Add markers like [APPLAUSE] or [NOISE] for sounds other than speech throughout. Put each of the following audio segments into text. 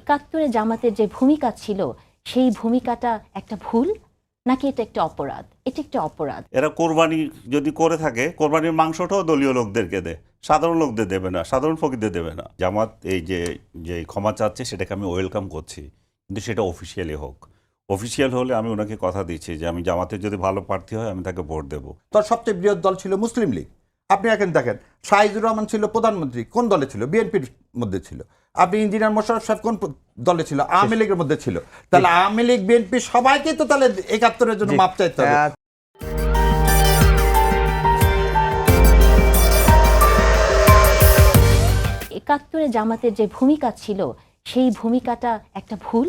একাত্তরে জামাতের যে ভূমিকা ছিল সেই ভূমিকাটা একটা ভুল নাকি এটা একটা অপরাধ? এটা একটা অপরাধ। এরা কোরবানি যদি করে থাকে কোরবানির মাংসটাও দলীয় লোকদেরকে দেয়। সাধারণ লোকদের দেবে না সাধারণ ফকিরদের দেবে না। জামাত এই যে যে ক্ষমা চাচ্ছে সেটাকে আমি ওয়েলকাম করছি। কিন্তু সেটা অফিসিয়ালি হোক। অফিসিয়াল হলে আমি ওনাকে কথা দিচ্ছি যে আমি জামাতের যদি ভালো প্রার্থী হয় আমি তাকে ভোট দেবো। তার সবচেয়ে বৃহৎ দল ছিল মুসলিম লীগ। আপনি এখন দেখেন শাহিদুর রহমান ছিল প্রধানমন্ত্রী কোন দলে ছিল? বিএনপির মধ্যে ছিল। আপনি ইঞ্জিনিয়ার মোশারফ সাহেব কোন দলে ছিল? আওয়ামী লীগের মধ্যে ছিল। তাহলে আওয়ামী লীগ বিএনপি সবাইকে তো তাহলে একাত্তরের জন্য মাপ চাইতে হবে। একাত্তরে জামাতের যে ভূমিকা ছিল সেই ভূমিকাটা একটা ভুল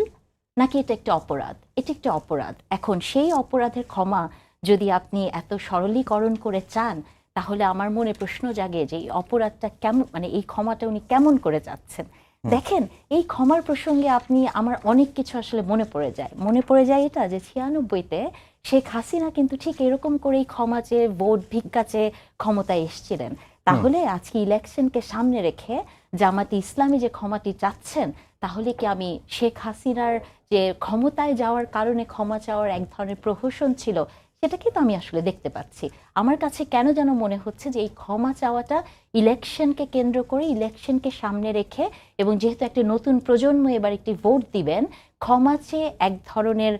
নাকি এটা একটা অপরাধ? এটা একটা অপরাধ। এখন সেই অপরাধের ক্ষমা যদি আপনি এত সরলীকরণ করে চান তাহলে আমার মনে প্রশ্ন জাগে যে এই অপরাধটা কেমন মানে এই ক্ষমাটা উনি কেমন করে যাচ্ছেন দেখেন এই ক্ষমার প্রসঙ্গে আপনি আমার অনেক কিছু আসলে মনে পড়ে যায়। মনে পড়ে যায় এটা যে ছিয়ানব্বইতে শেখ হাসিনা কিন্তু ঠিক এরকম করেই ক্ষমা চেয়ে ভোট ভিক্ষা চেয়ে ক্ষমতায় এসেছিলেন। তাহলে আজকে ইলেকশনকে সামনে রেখে জামাতি ইসলামী যে ক্ষমাটি চাচ্ছেন তাহলে কি আমি শেখ হাসিনার যে ক্ষমতায় যাওয়ার কারণে ক্ষমা চাওয়ার এক ধরনের প্রহসন ছিল সেটাকে তো আমি আসলে দেখতে পাচ্ছি। আমার কাছে কেন যেন মনে হচ্ছে যে এই ক্ষমা চাওয়াটা ইলেকশনকে কেন্দ্র করে ইলেকশনকে সামনে রেখে এবং যেহেতু একটা নতুন প্রজন্ম এবার একটি ভোট দিবেন ক্ষমা চেয়ে এক ধরনের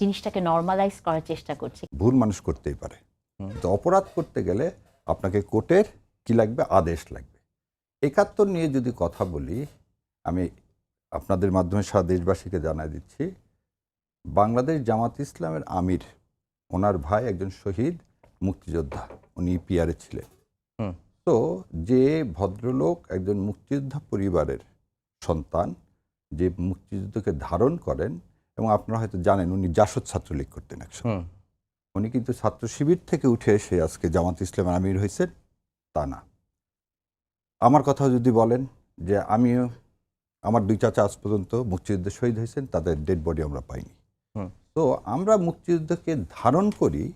জিনিসটাকে নর্মালাইজ করার চেষ্টা করছে। ভুল মানুষ করতেই পারে। তো অপরাধ করতে গেলে আপনাকে কোর্টের কি লাগবে? আদেশ লাগবে। একাত্তর নিয়ে যদি কথা বলি আমি আপনাদের মাধ্যমে সারা দেশবাসীকে জানাই দিচ্ছি বাংলাদেশ জামাত ইসলামের আমির ওনার ভাই একজন শহীদ মুক্তিযোদ্ধা উনি পিয়ারে ছিলেন হুম। তো যে ভদ্রলোক একজন মুক্তিযোদ্ধা পরিবারের সন্তান যে মুক্তিযুদ্ধকে ধারণ করেন এবং আপনারা হয়তো জানেন উনি জাসদ ছাত্রলীগ করতেন একসময় উনি কিন্তু ছাত্র শিবির থেকে উঠে এসে আজকে জামাত ইসলামের আমির হয়েছেন তা না আমার কথা যদি বলেন যে আমিও আমার দুই চাচা আজ পর্যন্ত মুক্তিযুদ্ধে শহীদ হয়েছেন তাদের ডেড বডি আমরা পাইনি। তো আমরা মুক্তিযুদ্ধকে ধারণ করি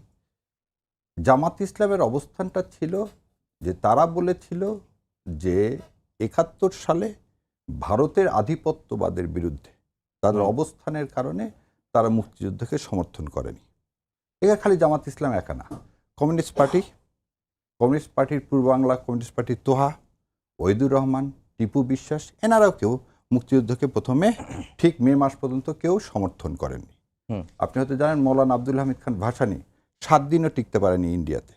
জামাত ইসলামের অবস্থানটা ছিল যে তারা বলেছিল যে একাত্তর সালে ভারতের আধিপত্যবাদের বিরুদ্ধে তাদের অবস্থানের কারণে তারা মুক্তিযুদ্ধকে সমর্থন করেনি। এটা খালি জামাত ইসলাম একা না। কমিউনিস্ট পার্টি কমিউনিস্ট পার্টির পূর্ব বাংলা কমিউনিস্ট পার্টির তোহা ওহিদুর রহমান টিপু বিশ্বাস এনারাও কেউ মুক্তিযুদ্ধকে প্রথমে ঠিক মে মাস পর্যন্ত কেউ সমর্থন করেননি। আপনি হয়তো জানেন মৌলানা আব্দুল হামিদ খান ভাসানি সাত দিনও টিকতে পারেনি ইন্ডিয়াতে।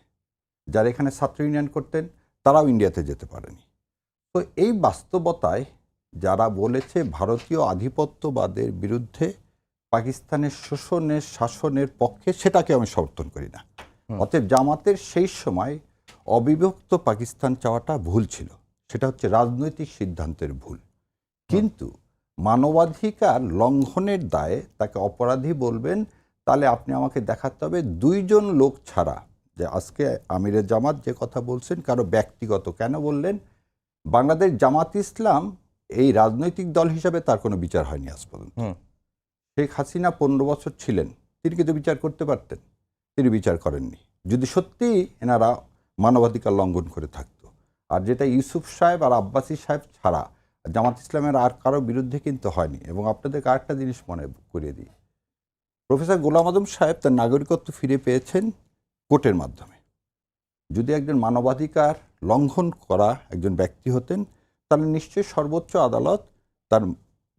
যারা এখানে ছাত্র ইউনিয়ন করতেন তারাও ইন্ডিয়াতে যেতে পারেনি। তো এই বাস্তবতায় যারা বলেছে ভারতীয় আধিপত্যবাদের বিরুদ্ধে পাকিস্তানের শোষণের শাসনের পক্ষে সেটাকে আমি সমর্থন করি না। অতএব জামাতের সেই সময় অবিভক্ত পাকিস্তান চাওয়াটা ভুল ছিল। সেটা হচ্ছে রাজনৈতিক সিদ্ধান্তের ভুল। কিন্তু মানবাধিকার লঙ্ঘনের দায়ে তাকে অপরাধী বলবেন তাহলে আপনি আমাকে দেখাতে হবে দুইজন লোক ছাড়া। যে আজকে আমিরের জামাত যে কথা বলছেন কারও ব্যক্তিগত কেন বললেন? বাংলাদেশ জামাত ইসলাম এই রাজনৈতিক দল হিসাবে তার কোনো বিচার হয়নি আজ পর্যন্ত। হুম। শেখ হাসিনা পনেরো বছর ছিলেন তিনি কিন্তু বিচার করতে পারতেন তিনি বিচার করেননি। যদি সত্যি এনারা মানবাধিকার লঙ্ঘন করে থাকতো। আর যেটা ইউসুফ সাহেব আর আব্বাসী সাহেব ছাড়া জামাত ইসলামের আর কারও বিরুদ্ধে কিন্তু হয়নি। এবং আপনাদেরকে আরেকটা জিনিস মনে করিয়ে দিই। প্রফেসর গোলাম আদম সাহেব তার নাগরিকত্ব ফিরে পেয়েছেন কোর্টের মাধ্যমে। যদি একজন মানবাধিকার লঙ্ঘন করা একজন ব্যক্তি হতেন, তাহলে নিশ্চয়ই সর্বোচ্চ আদালত তার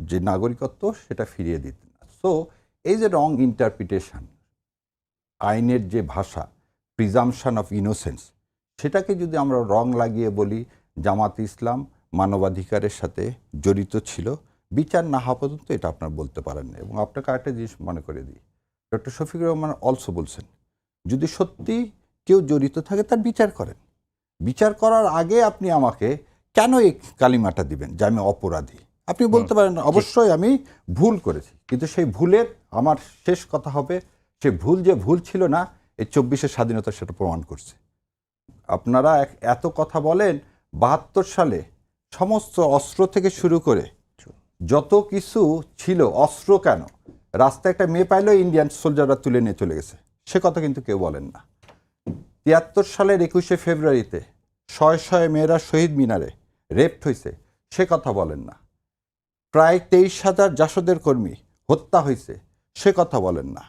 যে নাগরিকত্ব, সেটা ফিরিয়ে দিতেন। সো এই যে রং ইন্টারপ্রিটেশন আইনের যে ভাষা প্রিজামশন অফ ইনোসেন্স সেটাকে যদি আমরা রং লাগিয়ে বলি, জামাত ইসলাম মানবাধিকারের সাথে জড়িত ছিল। বিচার না হওয়া পর্যন্ত এটা আপনার বলতে পারেন না। এবং আপনাকে আরেকটা জিনিস মনে করে দিই। ডক্টর শফিকুর রহমান অলসো বলছেন যদি সত্যি কেউ জড়িত থাকে তার বিচার করেন। বিচার করার আগে আপনি আমাকে কেন এই কালিমাটা দিবেন? যে আমি অপরাধী। আপনি বলতে পারেন অবশ্যই আমি ভুল করেছি। কিন্তু সেই ভুলের আমার শেষ কথা হবে সে ভুল যে ভুল ছিল না এই চব্বিশের স্বাধীনতা সেটা প্রমাণ করছে। আপনারা এক- এত কথা বলেন বাহাত্তর সালে সমস্ত অস্ত্র থেকে শুরু করে যত কিছু ছিল অস্ত্র কেন? রাস্তায় একটা মেয়ে পাইলেও ইন্ডিয়ান সোলজাররা তুলে নিয়ে চলে গেছে। সে কথা কিন্তু কেউ বলেন না। তিয়াত্তর সালের একুশে ফেব্রুয়ারিতে শয়ে শয়ে মেয়েরা শহীদ মিনারে রেপড হয়েছে সে কথা বলেন না। প্রায় তেইশ হাজার জাসদের কর্মী হত্যা হয়েছে সে কথা বলেন না।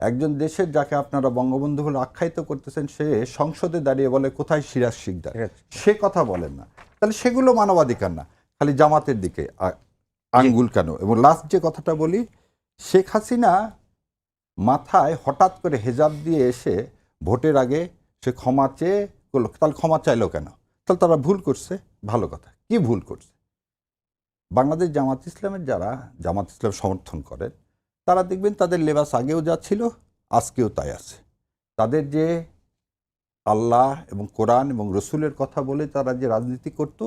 একজন দেশের যাকে আপনারা বঙ্গবন্ধু বলে আখ্যায়িত করতেছেন সে সংসদে দাঁড়িয়ে বলে কোথায় সিরাজ শিকদার। সে কথা বলেন না। তাহলে সেগুলো মানবাধিকার না। খালি জামাতের দিকে আঙ্গুল কেন? এবং লাস্ট যে কথাটা বলি শেখ হাসিনা মাথায় হঠাৎ করে হেজাব দিয়ে এসে ভোটের আগে সে ক্ষমা চেয়ে করল। তাহলে ক্ষমা চাইলো কেন? তাহলে তারা ভুল করছে। ভালো কথা। কি ভুল করছে? বাংলাদেশ জামাত ইসলামের যারা জামাত ইসলাম সমর্থন করেন তারা দেখবেন তাদের লেবাস আগেও যা ছিল আজকেও তাই আছে। তাদের যে আল্লাহ এবং কোরআন এবং রসুলের কথা বলে তারা যে রাজনীতি করত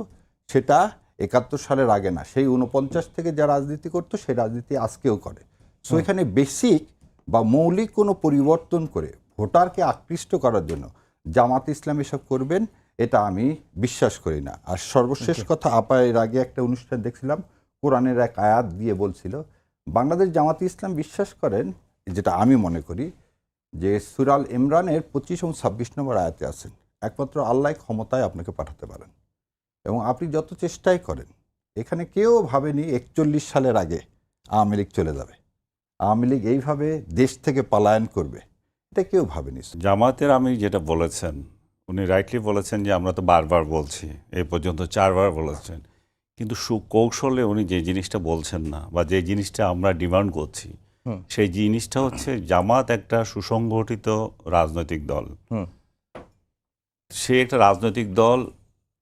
সেটা একাত্তর সালের আগে না। সেই উনপঞ্চাশ থেকে যা রাজনীতি করতো সেই রাজনীতি আজকেও করে। সো এখানে বেসিক বা মৌলিক কোনো পরিবর্তন করে ভোটারকে আকৃষ্ট করার জন্য জামাত ইসলাম এসব করবেন এটা আমি বিশ্বাস করি না। আর সর্বশেষ কথা আপা এর আগে একটা অনুষ্ঠান দেখছিলাম কোরআনের এক আয়াত দিয়ে বলছিল বাংলাদেশ জামাত ইসলাম বিশ্বাস করেন যেটা আমি মনে করি যে সুরাল ইমরানের পঁচিশ এবং ছাব্বিশ নম্বর আয়াতে আছেন, একমাত্র আল্লাহ ক্ষমতায় আপনাকে পাঠাতে পারেন। এবং আপনি যত চেষ্টাই করেন, এখানে কেউ ভাবেনি একচল্লিশ সালের আগে আওয়ামী লীগ চলে যাবে। আওয়ামী লীগ এইভাবে দেশ থেকে পলায়ন করবে, এটা কেউ ভাবেনি। জামাতের আমি যেটা বলেছেন, উনি রাইটলি বলেছেন যে আমরা তো বারবার বলছি এই পর্যন্ত চারবার বলেছেন। কিন্তু সুকৌশলে উনি যে জিনিসটা বলছেন না, বা যে জিনিসটা আমরা ডিমান্ড করছি। সেই জিনিসটা হচ্ছে জামাত একটা সুসংগঠিত রাজনৈতিক দল। সে একটা রাজনৈতিক দল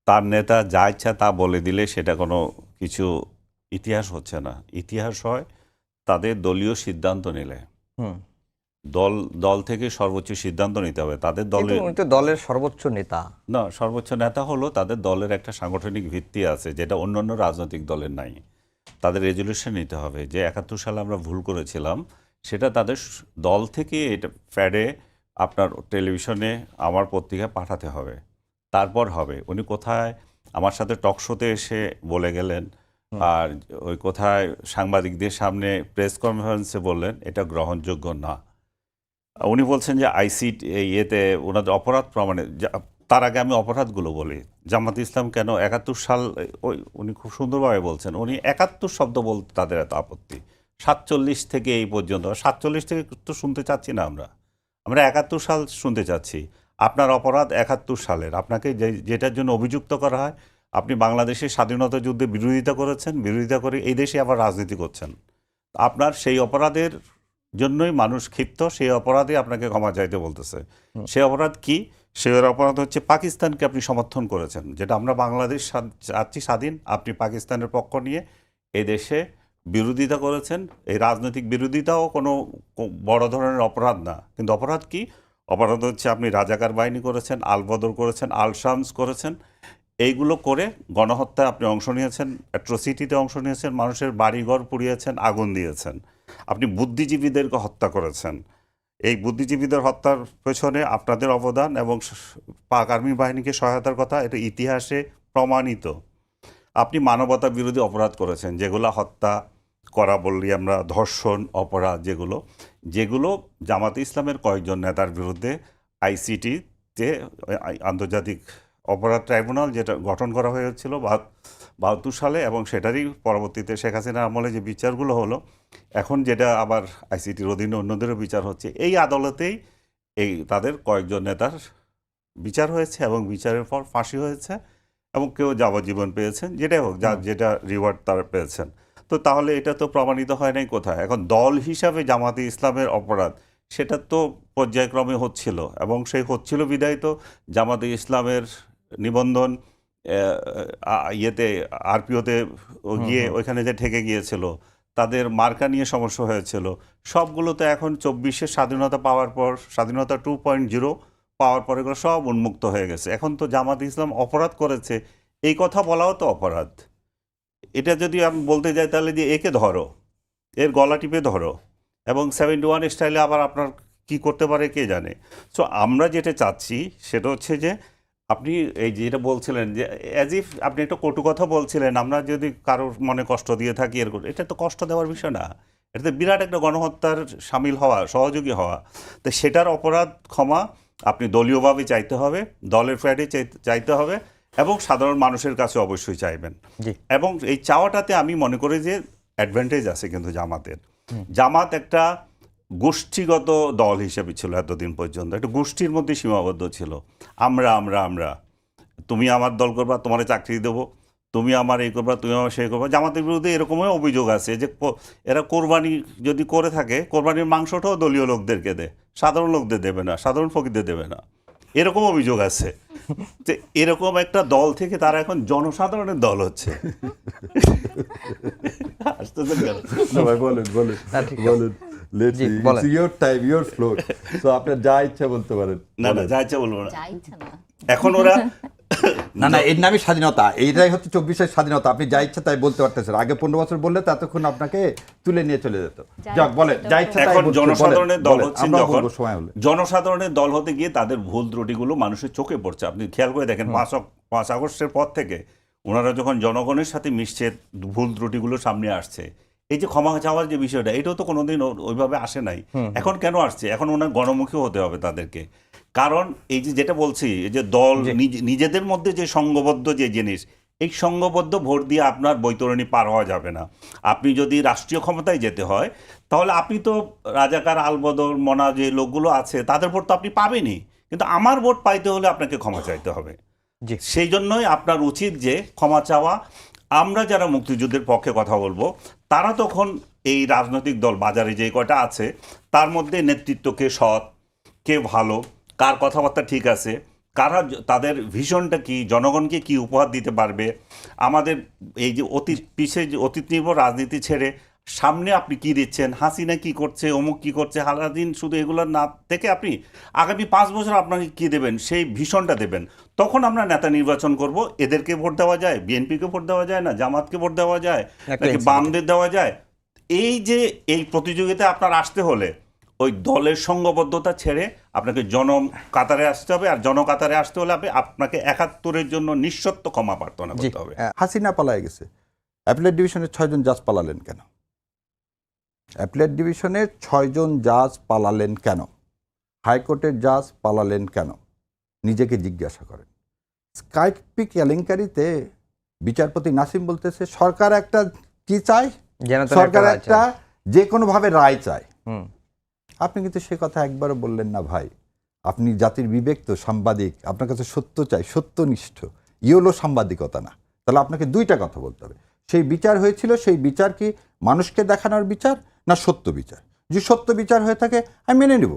তার নেতা যা ইচ্ছা তা বলে দিলে সেটা কোনো কিছু ইতিহাস হচ্ছে না। ইতিহাস হয় তাদের দলীয় সিদ্ধান্ত নিলে। হুম। দল দল থেকে সর্বোচ্চ সিদ্ধান্ত নিতে হবে। তাদের দলের দলের সর্বোচ্চ নেতা। না সর্বোচ্চ নেতা হলো তাদের দলের একটা সাংগঠনিক ভিত্তি আছে যেটা অন্যান্য রাজনৈতিক দলের নাই। তাদের রেজলিউশন নিতে হবে যে একাত্তর সালে আমরা ভুল করেছিলাম সেটা তাদের দল থেকে এটা ফ্যাডে আপনার টেলিভিশনে আমার পত্রিকায় পাঠাতে হবে। তারপর হবে। উনি কোথায়? আমার সাথে টক শোতে এসে বলে গেলেন। আর ওই কোথায়? সাংবাদিকদের সামনে প্রেস কনফারেন্সে বললেন এটা গ্রহণযোগ্য না। উনি বলছেন যে আইসি ইয়েতে ওনাদের অপরাধ প্রমাণে যা- তার আগে আমি অপরাধগুলো বলি। জামাত ইসলাম কেন একাত্তর সাল ওই উনি খুব সুন্দরভাবে বলছেন উনি একাত্তর শব্দ বলতে তাদের এত আপত্তি। সাতচল্লিশ থেকে এই পর্যন্ত সাতচল্লিশ থেকে তো শুনতে চাচ্ছি না আমরা। আমরা একাত্তর সাল শুনতে চাচ্ছি। আপনার অপরাধ একাত্তর সালের। আপনাকে যে যেটার জন্য অভিযুক্ত করা হয় আপনি বাংলাদেশের স্বাধীনতা যুদ্ধে বিরোধিতা করেছেন বিরোধিতা করে এই দেশে আবার রাজনীতি করছেন। আপনার সেই অপরাধের জন্যই মানুষ ক্ষিপ্ত সেই অপরাধে আপনাকে ক্ষমা চাইতে বলতেছে। সেই অপরাধ কি? সেই অপরাধ হচ্ছে পাকিস্তানকে আপনি সমর্থন করেছেন, যেটা আমরা বাংলাদেশ চাচ্ছি স্বাধীন, আপনি পাকিস্তানের পক্ষ নিয়ে এই দেশে বিরোধিতা করেছেন, এই রাজনৈতিক বিরোধিতাও কোনো বড় ধরনের অপরাধ না। কিন্তু অপরাধ কি? অপরাধ হচ্ছে আপনি রাজাকার বাহিনী করেছেন, আলবদর করেছেন, আলশামস করেছেন, এইগুলো করে গণহত্যায় আপনি অংশ নিয়েছেন, অ্যাট্রোসিটিতে অংশ নিয়েছেন, মানুষের বাড়িঘর পুড়িয়েছেন, আগুন দিয়েছেন। আপনি বুদ্ধিজীবীদেরকে হত্যা করেছেন। এই বুদ্ধিজীবীদের হত্যার পেছনে আপনাদের অবদান এবং পাক আর্মি বাহিনীকে সহায়তার কথা এটা ইতিহাসে প্রমাণিত। আপনি মানবতা বিরোধী অপরাধ করেছেন, যেগুলো হত্যা করা বললি আমরা, ধর্ষণ, অপরাধ যেগুলো যেগুলো জামাতে ইসলামের কয়েকজন নেতার বিরুদ্ধে আইসিটিতে আন্তর্জাতিক অপরাধ ট্রাইব্যুনাল যেটা গঠন করা হয়েছিল বা- বাহাত্তর সালে এবং সেটারই পরবর্তীতে শেখ হাসিনার আমলে যে বিচারগুলো হলো এখন যেটা আবার আইসিটির অধীনে অন্যদেরও বিচার হচ্ছে এই আদালতেই এই তাদের কয়েকজন নেতার বিচার হয়েছে এবং বিচারের পর ফাঁসি হয়েছে এবং কেউ যাবজ্জীবন পেয়েছেন যেটাই হোক যা যেটা রিওয়ার্ড তারা পেয়েছেন। তো তাহলে এটা তো প্রমাণিত হয় নাই কোথায়? এখন দল হিসাবে জামাতে ইসলামের অপরাধ সেটা তো পর্যায়ক্রমে হচ্ছিল এবং সেই হচ্ছিল বিদায় তো জামাতে ইসলামের নিবন্ধন ইয়েতে আরপিওতে গিয়ে ওইখানে যে ঠেকে গিয়েছিল তাদের মার্কা নিয়ে সমস্যা হয়েছিল। সবগুলো তো এখন চব্বিশের স্বাধীনতা পাওয়ার পর স্বাধীনতা টু পয়েন্ট জিরো পাওয়ার পর এগুলো সব উন্মুক্ত হয়ে গেছে। এখন তো জামাত ইসলাম অপরাধ করেছে এই কথা বলাও তো অপরাধ। এটা যদি আমি বলতে যাই তাহলে যে একে ধরো এর গলা টিপে ধরো এবং সেভেন্টি ওয়ান স্টাইলে আবার আপনার কি করতে পারে কে জানে? সো আমরা যেটা চাচ্ছি সেটা হচ্ছে যে আপনি এই যেটা বলছিলেন যে অ্যাজ ইফ আপনি একটা কটু কথা বলছিলেন আমরা যদি কারোর মনে কষ্ট দিয়ে থাকি এরকম এটা তো কষ্ট দেওয়ার বিষয় না। এটা তো বিরাট একটা গণহত্যার সামিল হওয়া সহযোগী হওয়া। তো সেটার অপরাধ ক্ষমা আপনি দলীয়ভাবে চাইতে হবে দলের ফ্ল্যাটে চাইতে হবে এবং সাধারণ মানুষের কাছে অবশ্যই চাইবেন। এবং এই চাওয়াটাতে আমি মনে করি যে অ্যাডভান্টেজ আছে কিন্তু জামাতের। জামাত একটা গোষ্ঠীগত দল হিসেবে ছিল এতদিন পর্যন্ত। একটা গোষ্ঠীর মধ্যে সীমাবদ্ধ ছিল। আমরা আমরা আমরা। তুমি আমার দল করবা তোমার চাকরি দেবো। তুমি আমার এই করবা তুমি আমার সেই করবা। জামাতের বিরুদ্ধে এরকমই অভিযোগ আছে যে এরা কোরবানি যদি করে থাকে কোরবানির মাংসটাও দলীয় লোকদেরকে দেয়। সাধারণ লোকদের দেবে না সাধারণ ফকিরদের দেবে না। এরকম অভিযোগ আছে যে এরকম একটা দল থেকে তারা এখন জনসাধারণের দল হচ্ছে। [LAUGHS] বলেন বলেন না, ঠিক আছে। বলেন। Let's ji, your time your floor তো আপনার যা ইচ্ছা বলতে পারেন। না না যা ইচ্ছা বলব না। যা ইচ্ছা না। এখন ওরা [LAUGHS] না না এর নামই স্বাধীনতা। এইটাই হচ্ছে চব্বিশের স্বাধীনতা। আপনি যা ইচ্ছা তাই বলতে পারতেছেন। আগে পনেরো বছর বললে ততক্ষণ আপনাকে তুলে নিয়ে চলে যেত। যাক ইচ্ছা যা ইচ্ছা এখন জনসাধারণের দল। যখন জনসাধারণের দল হতে গিয়ে তাদের ভুল ত্রুটিগুলো মানুষের চোখে পড়ছে। আপনি খেয়াল করে দেখেন পাঁচ পাঁচ আগস্টের পর থেকে ওনারা যখন জনগণের সাথে মিশছে ভুল ত্রুটিগুলো সামনে আসছে এই যে ক্ষমা চাওয়ার যে বিষয়টা এটাও তো কোনোদিন ওইভাবে আসে নাই। এখন কেন আসছে? এখন ওনার গণমুখী হতে হবে তাদেরকে। কারণ এই যে যেটা বলছি এই যে দল নিজ- নিজেদের মধ্যে যে সংঘবদ্ধ যে জিনিস এই সংঘবদ্ধ ভোট দিয়ে আপনার বৈতরণী পার হওয়া যাবে না। আপনি যদি রাষ্ট্রীয় ক্ষমতায় যেতে হয় তাহলে আপনি তো রাজাকার আলবদর মনা যে লোকগুলো আছে তাদের ভোট তো আপনি পাবেনই। কিন্তু আমার ভোট পাইতে হলে আপনাকে ক্ষমা চাইতে হবে। সেই জন্যই আপনার উচিত যে ক্ষমা চাওয়া আমরা যারা মুক্তিযুদ্ধের পক্ষে কথা বলব, তারা তখন এই রাজনৈতিক দল, বাজারে যে কটা আছে, তার মধ্যে নেতৃত্ব কে সৎ, কে ভালো, কার কথাবার্তা ঠিক আছে, কারা তাদের ভিশনটা কি, জনগণকে কি উপহার দিতে পারবে, আমাদের এই যে অতীত পিছিয়ে অতীত নির্ভর রাজনীতি ছেড়ে সামনে আপনি কি দিচ্ছেন? হাসিনা কি করছে? অমুক কি করছে? হালাদিন শুধু এগুলো না থেকে আপনি আগামী পাঁচ বছর আপনাকে কি দেবেন? সেই ভীষণটা দেবেন। তখন আমরা নেতা নির্বাচন করব। এদেরকে ভোট দেওয়া যায়? বিএনপিকে ভোট দেওয়া যায় না? জামাতকে ভোট দেওয়া যায়? নাকি বামদের দেওয়া যায়? এই যে এই প্রতিযোগিতায় আপনার আসতে হলে ওই দলের সঙ্গবদ্ধতা ছেড়ে আপনাকে জন কাতারে আসতে হবে আর জনকাতারে আসতে হলে আপনি আপনাকে একাত্তরের জন্য নিঃসত্ব ক্ষমা প্রার্থনা করতে হবে। হাসিনা পালায় গেছে। অ্যাপিলেট ডিভিশনের ছয়জন জাজ পালালেন কেন? অ্যাপিলেট ডিভিশনের ছয়জন জাজ পালালেন কেন? হাইকোর্টের জাজ পালালেন কেন? নিজেকে জিজ্ঞাসা করেন। স্কাইপি কেলেঙ্কারিতে বিচারপতি নাসিম বলতেছে সরকার একটা কি চায়? সরকার একটা যে কোনোভাবে রায় চায়। আপনি কিন্তু সে কথা একবারও বললেন না ভাই। আপনি জাতির বিবেক তো সাংবাদিক আপনার কাছে সত্য চাই সত্যনিষ্ঠ। ইয়েলো সাংবাদিকতা না। তাহলে আপনাকে দুইটা কথা বলতে হবে। সেই বিচার হয়েছিল সেই বিচার কি মানুষকে দেখানোর বিচার না সত্য বিচার? যদি সত্য বিচার হয়ে থাকে আমি মেনে নেব।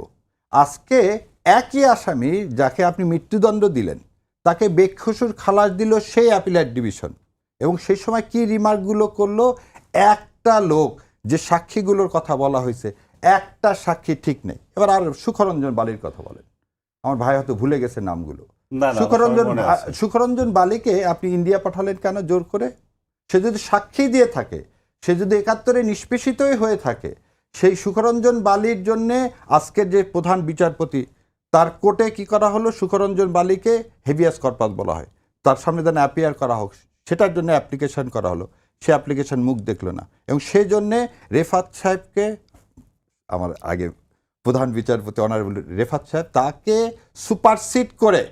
আজকে একই আসামি যাকে আপনি মৃত্যুদণ্ড দিলেন তাকে বেক্ষসুর খালাস দিল সেই অ্যাপিলেট ডিভিশন এবং সেই সময় কি রিমার্কগুলো করল? একটা লোক যে সাক্ষীগুলোর কথা বলা হয়েছে একটা সাক্ষী ঠিক নেই। এবার আর সুখরঞ্জন বালির কথা বলেন। আমার ভাই হয়তো ভুলে গেছে নামগুলো। সুখরঞ্জন। সুখরঞ্জন বালিকে আপনি ইন্ডিয়া পাঠালেন কেন জোর করে? সে যদি সাক্ষী দিয়ে থাকে সে যদি একাত্তরে নিষ্পেষিতই হয়ে থাকে, সেই সুখরঞ্জন বালির জন্যে আজকের যে প্রধান বিচারপতি, তার কোর্টে কি করা হলো? সুখরঞ্জন বালিকে হেভিয়াস কর্পাস বলা হয়। তার সামনে যেন অ্যাপিয়ার করা হোক, সেটার জন্য অ্যাপ্লিকেশন করা হলো। সে অ্যাপ্লিকেশন মুখ দেখল না। এবং সেই জন্যে রেফাত সাহেবকে, আমার আগে প্রধান বিচারপতি অনারেবল রেফাত সাহেব, তাকে সুপারসিড করে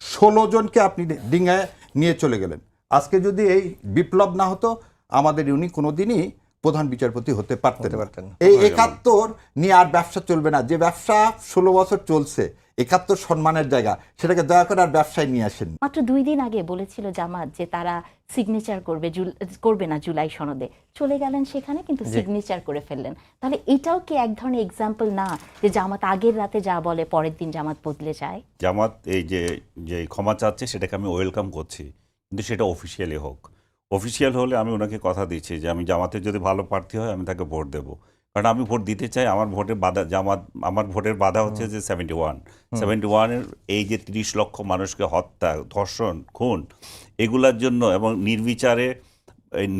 ষোলো জনকে আপনি ডিঙ্গায় নিয়ে চলে গেলেন। আজকে যদি এই বিপ্লব না হতো আমাদের উনি কোনোদিনই প্রধান বিচারপতি হতে না। পারতেন এই একাত্তর নিয়ে আর ব্যবসা চলবে না। যে ব্যবসা ষোলো বছর চলছে একাত্তর সম্মানের জায়গা সেটাকে দয়া করে আর ব্যবসায় নিয়ে আসেন। মাত্র দুই দিন আগে বলেছিল জামাত যে তারা সিগনেচার করবে করবে না জুলাই সনদে। চলে গেলেন সেখানে কিন্তু সিগনেচার করে ফেললেন। তাহলে এটাও কি এক ধরনের এক্সাম্পল না যে জামাত আগের রাতে যা বলে পরের দিন জামাত বদলে যায়? জামাত এই যে যে ক্ষমা চাচ্ছে সেটাকে আমি ওয়েলকাম করছি। কিন্তু সেটা অফিসিয়ালি হোক। অফিসিয়াল হলে আমি ওনাকে কথা দিচ্ছি যে আমি জামাতের যদি ভালো প্রার্থী হয় আমি তাকে ভোট দেবো। কারণ আমি ভোট দিতে চাই আমার ভোটের বাধা জামাত আমার ভোটের বাধা হচ্ছে যে সেভেন্টি ওয়ান সেভেন্টি ওয়ানের এই যে তিরিশ লক্ষ মানুষকে হত্যা ধর্ষণ খুন এগুলার জন্য এবং নির্বিচারে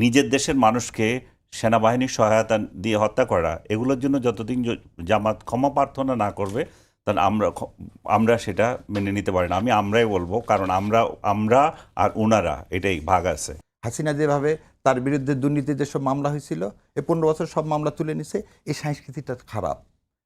নিজের দেশের মানুষকে সেনাবাহিনীর সহায়তা দিয়ে হত্যা করা এগুলোর জন্য যতদিন জামাত ক্ষমা প্রার্থনা না করবে তাহলে আমরা আমরা সেটা মেনে নিতে পারি না। আমি আমরাই বলব কারণ আমরা আমরা আর ওনারা এটাই ভাগ আছে। হাসিনা যেভাবে তার বিরুদ্ধে দুর্নীতির যেসব মামলা হয়েছিল এ পনেরো বছর সব মামলা তুলে নিছে এই সংস্কৃতিটা খারাপ।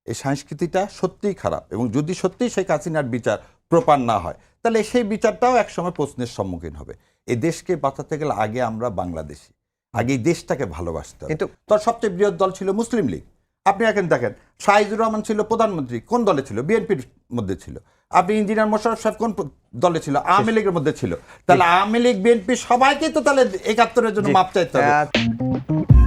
এই সংস্কৃতিটা সত্যিই খারাপ এবং যদি সত্যিই সেই হাসিনার বিচার প্রপার না হয় তাহলে সেই বিচারটাও একসময় প্রশ্নের সম্মুখীন হবে। এ দেশকে বাঁচাতে গেলে আগে আমরা বাংলাদেশি আগে এই দেশটাকে ভালোবাসতে হবে। কিন্তু তোর সবচেয়ে বৃহৎ দল ছিল মুসলিম লীগ। আপনি এখন দেখেন সাইজুর রহমান ছিল প্রধানমন্ত্রী কোন দলে ছিল? বিএনপির মধ্যে ছিল। আপনি ইঞ্জিনিয়ার মোশারফ সাহেব কোন দলে ছিল? আওয়ামী লীগের মধ্যে ছিল। তাহলে আওয়ামী লীগ বিএনপি সবাইকে তো তাহলে একাত্তরের জন্য মাপ চাইতে হবে।